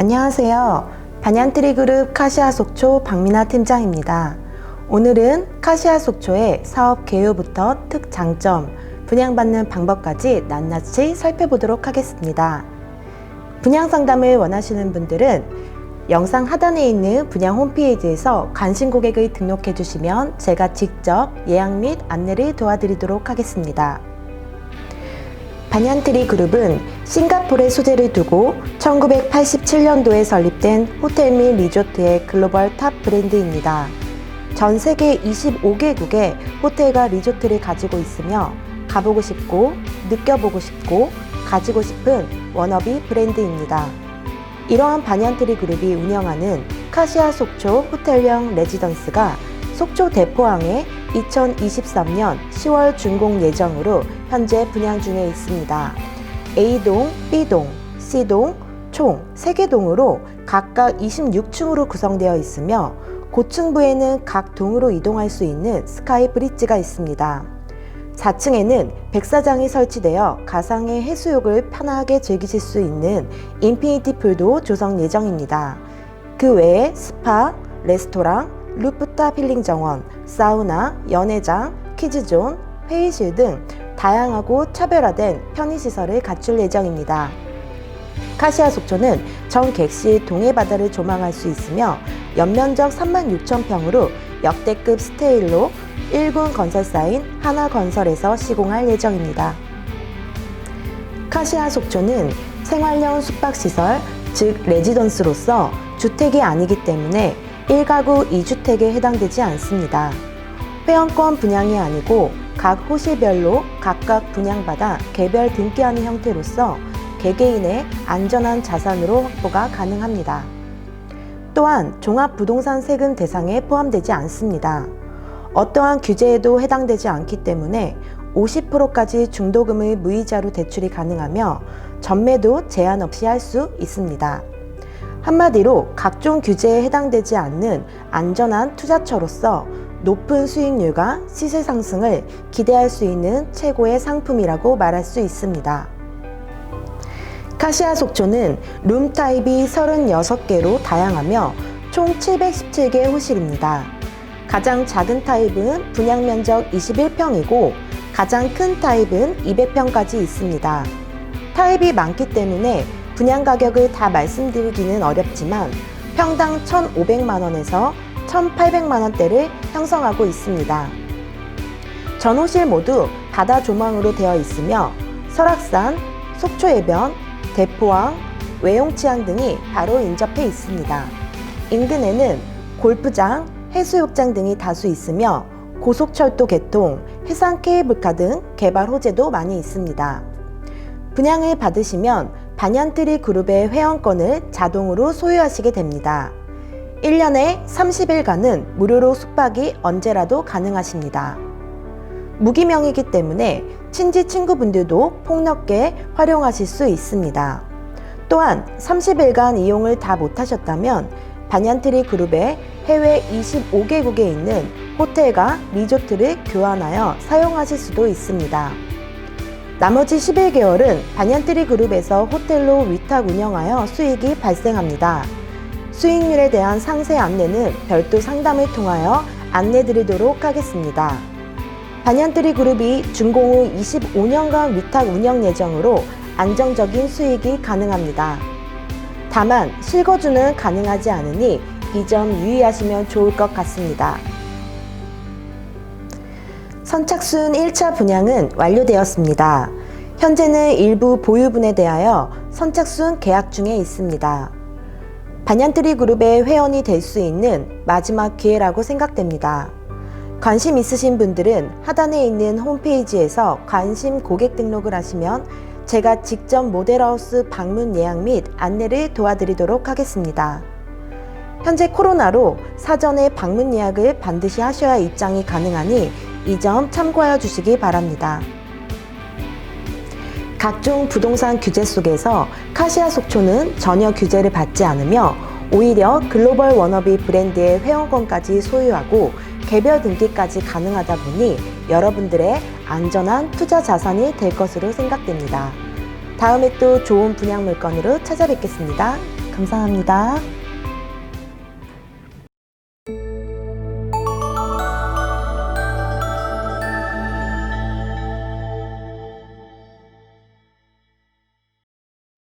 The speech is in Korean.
안녕하세요. 반얀트리 그룹 카시아 속초 박민아 팀장입니다. 오늘은 카시아 속초의 사업 개요부터 특장점, 분양받는 방법까지 낱낱이 살펴보도록 하겠습니다. 분양 상담을 원하시는 분들은 영상 하단에 있는 분양 홈페이지에서 관심 고객을 등록해 주시면 제가 직접 예약 및 안내를 도와드리도록 하겠습니다. 반얀트리 그룹은 싱가포르에 소재를 두고 1987년도에 설립된 호텔 및 리조트의 글로벌 탑 브랜드입니다. 전 세계 25개국의 호텔과 리조트를 가지고 있으며 가보고 싶고 느껴보고 싶고 가지고 싶은 워너비 브랜드입니다. 이러한 반얀트리 그룹이 운영하는 카시아 속초 호텔형 레지던스가 속초 대포항에 2023년 10월 준공 예정으로 현재 분양 중에 있습니다. A동, B동, C동 총 3개 동으로 각각 26층으로 구성되어 있으며 고층부에는 각 동으로 이동할 수 있는 스카이 브릿지가 있습니다. 4층에는 백사장이 설치되어 가상의 해수욕을 편하게 즐기실 수 있는 인피니티 풀도 조성 예정입니다. 그 외에 스파, 레스토랑, 루프탑 힐링 정원, 사우나, 연회장, 키즈존, 회의실 등 다양하고 차별화된 편의시설을 갖출 예정입니다. 카시아 속초는 전 객시 동해바다를 조망할 수 있으며 연면적 3만 6천 평으로 역대급 스테일로 1군 건설사인 하나건설에서 시공할 예정입니다. 카시아 속초는 생활형 숙박시설, 즉 레지던스로서 주택이 아니기 때문에 1가구 2주택에 해당되지 않습니다. 회원권 분양이 아니고 각 호실별로 각각 분양받아 개별 등기하는 형태로서 개개인의 안전한 자산으로 확보가 가능합니다. 또한 종합부동산 세금 대상에 포함되지 않습니다. 어떠한 규제에도 해당되지 않기 때문에 50%까지 중도금을 무이자로 대출이 가능하며 전매도 제한 없이 할 수 있습니다. 한마디로 각종 규제에 해당되지 않는 안전한 투자처로서 높은 수익률과 시세 상승을 기대할 수 있는 최고의 상품이라고 말할 수 있습니다. 카시아 속초는 룸 타입이 36개로 다양하며 총 717개 호실입니다. 가장 작은 타입은 분양 면적 21평이고 가장 큰 타입은 200평까지 있습니다. 타입이 많기 때문에 분양 가격을 다 말씀드리기는 어렵지만 평당 1,500만 원에서 1,800만 원대를 형성하고 있습니다. 전호실 모두 바다 조망으로 되어 있으며 설악산, 속초해변, 대포항, 외용치항 등이 바로 인접해 있습니다. 인근에는 골프장, 해수욕장 등이 다수 있으며 고속철도 개통, 해상 케이블카 등 개발 호재도 많이 있습니다. 분양을 받으시면 반얀트리 그룹의 회원권을 자동으로 소유하시게 됩니다. 1년에 30일간은 무료로 숙박이 언제라도 가능하십니다. 무기명이기 때문에 친지 친구분들도 폭넓게 활용하실 수 있습니다. 또한 30일간 이용을 다 못하셨다면 반얀트리 그룹의 해외 25개국에 있는 호텔과 리조트를 교환하여 사용하실 수도 있습니다. 나머지 11개월은 반얀트리 그룹에서 호텔로 위탁 운영하여 수익이 발생합니다. 수익률에 대한 상세 안내는 별도 상담을 통하여 안내 드리도록 하겠습니다. 반얀트리 그룹이 준공 후 25년간 위탁 운영 예정으로 안정적인 수익이 가능합니다. 다만 실거주는 가능하지 않으니 이 점 유의하시면 좋을 것 같습니다. 선착순 1차 분양은 완료되었습니다. 현재는 일부 보유분에 대하여 선착순 계약 중에 있습니다. 반얀트리 그룹의 회원이 될 수 있는 마지막 기회라고 생각됩니다. 관심 있으신 분들은 하단에 있는 홈페이지에서 관심 고객 등록을 하시면 제가 직접 모델하우스 방문 예약 및 안내를 도와드리도록 하겠습니다. 현재 코로나로 사전에 방문 예약을 반드시 하셔야 입장이 가능하니 이 점 참고하여 주시기 바랍니다. 각종 부동산 규제 속에서 카시아 속초는 전혀 규제를 받지 않으며 오히려 글로벌 워너비 브랜드의 회원권까지 소유하고 개별 등기까지 가능하다 보니 여러분들의 안전한 투자 자산이 될 것으로 생각됩니다. 다음에 또 좋은 분양 물건으로 찾아뵙겠습니다. 감사합니다.